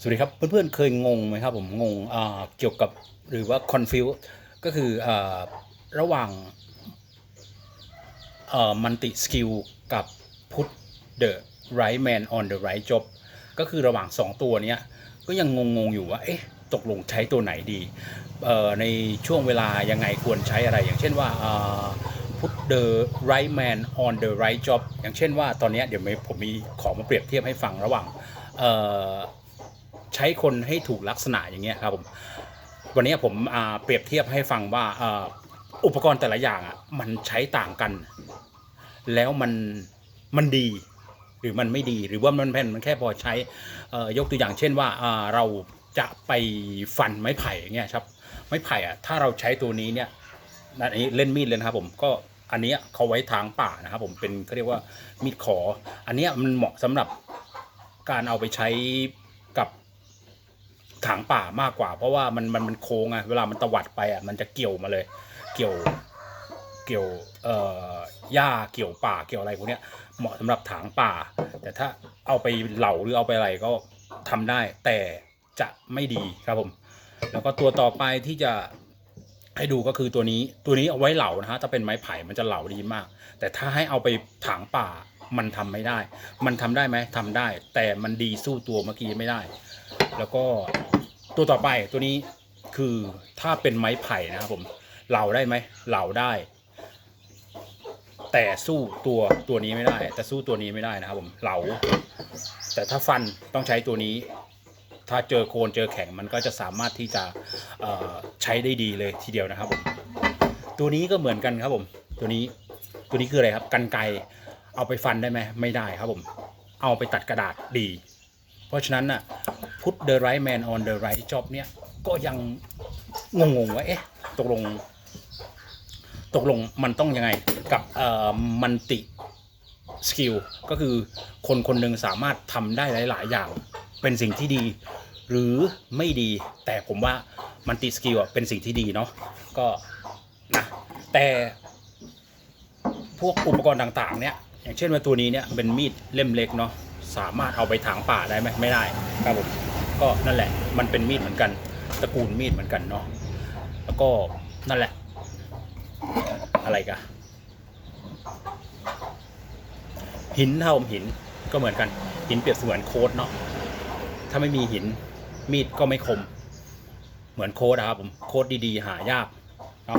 สวัสดีครับ เพื่อนๆเคยงงไหมครับผมงงเกี่ยวกับหรือว่า confuse ก็คืออระหว่างเอ่อ multi skill กับ put the right man on the right job ก็คือระหว่าง 2 ตัวนี้ก็ยังงงๆอยู่ว่า เอ๊ะ ตกลงใช้ตัวไหนดี ในช่วงเวลายังไงควรใช้อะไร อย่างเช่นว่า put the right man on the right job อย่างเช่นว่าตอนนี้เดี๋ยวผมมีของมาเปรียบเทียบให้ฟังระหว่าง ใช้คนให้ถูกลักษณะอย่างเงี้ยครับผมวันนี้ผมเปรียบเทียบให้ฟังว่าอุปกรณ์แต่ละอย่างอะมันใช้ต่างกัน แล้วมันมันดี หรือมันไม่ดีหรือว่ามันแผ่นมันแค่พอใช้ยกตัวอย่างเช่นว่าเราจะไปฟันไม้ไผ่เงี้ยครับไม้ไผ่อะถ้าเราใช้ตัวนี้เนี่ยอันนี้เล่นมีดเลยนะครับผมก็อันนี้เขาไว้ทางป่านะครับผมเป็นเขาเรียกว่ามีดขอ อันนี้มันเหมาะสำหรับการเอาไปใช้กับ ถางป่ามากกว่า เพราะว่ามันมันมันโค้งอะเวลามันตวัดไปอะมันจะเกี่ยวมาเลย เกี่ยวเกี่ยวเอ่อหญ้าเกี่ยวป่าเกี่ยวอะไรพวกเนี้ยเหมาะสำหรับถางป่า แต่ถ้าเอาไปเหลาหรือเอาไปอะไรก็ทำได้ แต่จะไม่ดีครับผม แล้วก็ตัวต่อไปที่จะให้ดูก็คือตัวนี้ตัวนี้เอาไว้เหลานะฮะถ้าเป็นไม้ไผ่มันจะเหลาดีมาก แต่ถ้าให้เอาไปถางป่ามันทำไม่ได้ มันทำได้ไหมทำได้ แต่มันดีสู้ตัวเมื่อกี้ไม่ได้ แล้วก็ตัวต่อไปตัวนี้คือถ้าเป็นไม้ไผ่นะครับผมเหล่าได้ไหมเหล่าได้ แต่สู้ตัวตัวนี้ไม่ได้ แต่สู้ตัวนี้ไม่ได้นะครับผมเหล่าแต่ถ้าฟันต้องใช้ตัวนี้ ถ้าเจอโคนเจอแข็งมันก็จะสามารถที่จะใช้ได้ดีเลยทีเดียวนะครับผมตัวนี้ก็เหมือนกันครับผม ตัวนี้ตัวนี้คืออะไรครับกันไกเอาไปฟันได้ไหมไม่ได้ครับผม เอาไปตัดกระดาษดี เพราะฉะนั้นน่ะ put the right man on the right job เนี่ยก็ยังงงๆว่าเอ๊ะตกลง ตกลงมันต้องยังไงกับเอ่อมันติสกิลก็คือคนคนหนึ่งสามารถทำได้หลาย ๆ อย่าง เป็นสิ่งที่ดี หรือไม่ดี แต่ผมว่ามันติสกิลเป็นสิ่งที่ดีเนาะก็นะแต่พวกอุปกรณ์ต่าง ๆ เนี่ยอย่างเช่นว่าตัวนี้เนี่ยเป็นมีดเล่มเล็กเนาะสามารถเอาไปถางป่าได้ไหมไม่ได้ครับผม ก็นั่นแหละ มันเป็นมีดเหมือนกันตระกูลมีดเหมือนกันเนาะแล้วก็นั่นแหละ อะไรกันหินเท่าหินก็เหมือนกัน หินเปรียบเสมือนโค้ดเนาะถ้าไม่มีหินมีดก็ไม่คม เหมือนโค้ดนะครับผมโค้ดดีๆ หายากเนาะ